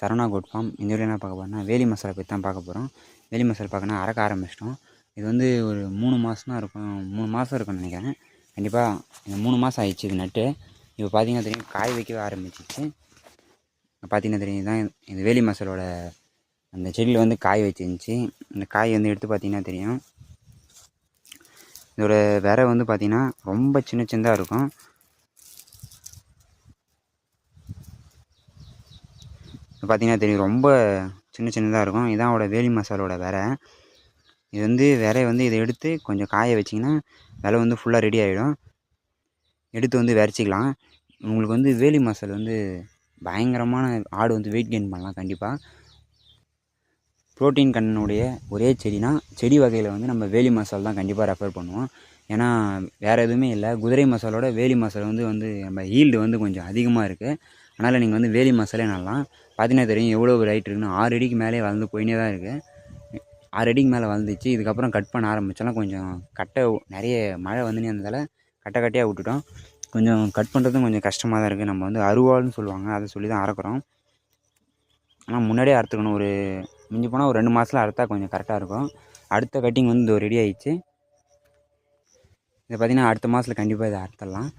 Saravana goat farm. இந்த video என்ன பார்க்க போகிறோம்னா வேலி மசாலா பற்றி தான் பார்க்க போகிறோம் வேலி மசாலா பார்க்கணும் அறக்க ஆரம்பிச்சிட்டோம். இது வந்து ஒரு மூணு மாதம் தான் இருக்கும். மூணு மாதம் இருக்கும்னு நினைக்கிறேன். கண்டிப்பாக இந்த மூணு மாதம் ஆயிடுச்சு இது நட்டு. இப்போ பார்த்தீங்கன்னா தெரியும் காய் வைக்கவே ஆரம்பிச்சிச்சு பார்த்தீங்கன்னா தெரியும் இதுதான் இந்த வேலி மசாலோட அந்த செடியில் வந்து காய் வச்சிருந்துச்சி. இந்த காய் வந்து எடுத்து பார்த்தீங்கன்னா தெரியும். இதோட விரை வந்து பார்த்தீங்கன்னா ரொம்ப சின்ன சின்னதாக இருக்கும். பார்த்தீங்கன்னா தெரியும் ரொம்ப சின்ன சின்னதாக இருக்கும். இதான் அதோட வேலி மசாலோட விரை இது வந்து விரை வந்து இதை எடுத்து கொஞ்சம் காய வச்சிங்கன்னா விலை வந்து ஃபுல்லாக ரெடி ஆகிடும் எடுத்து வந்து விரைச்சிக்கலாம். உங்களுக்கு வந்து வேலி மசால் வந்து பயங்கரமான ஆடு வந்து வெயிட் கெயின் பண்ணலாம் கண்டிப்பாக ப்ரோட்டீன் கண்ணனுடைய ஒரே செடினா செடி வகையில் வந்து நம்ம வேலி மசால் தான் கண்டிப்பாக ரெஃபர் பண்ணுவோம். ஏன்னா வேறு எதுவுமே இல்லை. குதிரை மசாலோட வேலி மசால் வந்து வந்து நம்ம ஈல்டு வந்து கொஞ்சம் அதிகமாக இருக்குது அதனால் நீங்கள் வந்து வேலி மசாலே நடலாம் பார்த்தீங்கன்னா தெரியும் எவ்வளோ ரைட் இருக்குன்னு. ஆறு அடிக்கு மேலே வளர்ந்து போயினே தான் இருக்குது ஆறு அடிக்கு மேலே வளர்ந்துச்சு. இதுக்கப்புறம் கட் பண்ண ஆரம்பித்தோம்னா கொஞ்சம் கட்டை நிறைய மழை வந்துனே இருந்ததால் கட்டை கட்டையாக விட்டுட்டோம். கொஞ்சம் கட் பண்ணுறதும் கொஞ்சம் கஷ்டமாக தான் இருக்குது நம்ம வந்து அருவாள்னு சொல்லுவாங்க. அதை சொல்லி தான் அறுக்குறோம். ஆனால் முன்னாடியே அறுத்துக்கணும். ஒரு மிஞ்சி போனால் ஒரு ரெண்டு மாதத்தில் அறுத்தா கொஞ்சம் கரெக்டாக இருக்கும். அடுத்த கட்டிங் வந்து ரெடி ஆயிடுச்சு. இதை பார்த்திங்கன்னா அடுத்த மாதத்தில் கண்டிப்பாக இதை அறுத்துடலாம்.